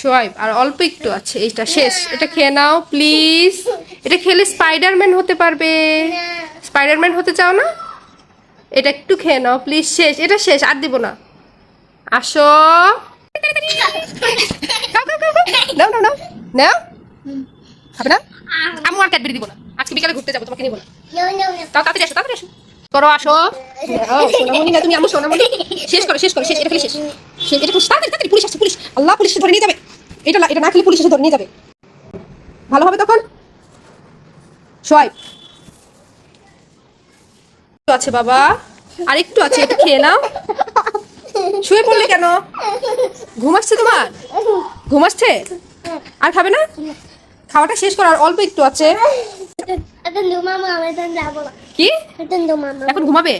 সোয়াইব, আর অল্প একটু আছে, এইটা শেষ। এটা খেয়ে নাও, প্লিজ। এটা খেলে স্পাইডারম্যান হতে পারবে। স্পাইডারম্যান হতে চাও না? এটা একটু খেয়ে নাও, প্লিজ, শেষ। এটা শেষ, আর দিব না। আসো। নাও না? আমি আর আজকে বিকালে ঘুরতে যাব, তোমাকে তাড়াতাড়ি আসো তাড়াতাড়ি আসো। করো, আসো। তুমি শেষ করো শেষ করো, শেষ, এটা শেষ। এটা তাড়াতাড়ি তাড়াতাড়ি, পুলিশ আসছে, পুলিশ। আল্লাহ, পুলিশ ধরে নিয়ে যাবে। এটা না- এটা না খেলে পুলিশ এসে ধরে নিয়ে যাবে। ভালো হবে তখন? সোয়াই একটু আছে বাবা। আর একটু আছে এটা খেয়ে নাও। শুয়ে পড়লে কেন? ঘুম আসছে তোমার? ঘুম আসছে? আর খাবে না? খাওয়াটা শেষ করো, আর অল্প একটু আছে. কি? এখন ঘুমাবে?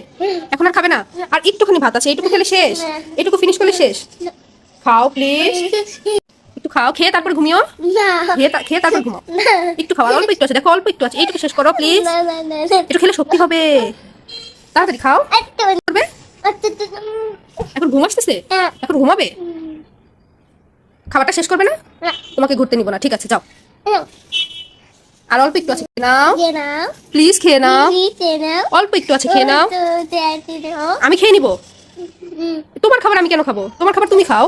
এখন আর খাবে না? আর একটুখানি ভাত আছে, এইটুকু খেলে শেষ? এটুকু ফিনিশ করলে শেষ? খাও প্লিজ একটু খাও খেয়ে তারপর ঘুমিও? খেয়ে তারপর ঘুমাও। একটু খাও অল্প একটু আছে দেখো অল্প একটু আছে এইটুকু শেষ করো প্লিজ. একটু খেলে শক্তি হবে। তাড়াতাড়ি খাও। করবে? Ito, ito, ito. এখন ঘুম আসতেছে? হ্যাঁ। এখন ঘুমাবে? খাবারটা শেষ করবে না? তোমাকে ঘুরতে নিব না ঠিক আছে যাও। আর অল্প একটু আছে খেয়ে নাও। প্লিজ খেয়ে নাও। অল্প একটু আছে খেয়ে নাও. আমি খেয়ে নিব. তোমার খাবার আমি কেন খাব? তোমার খাবার তুমি খাও.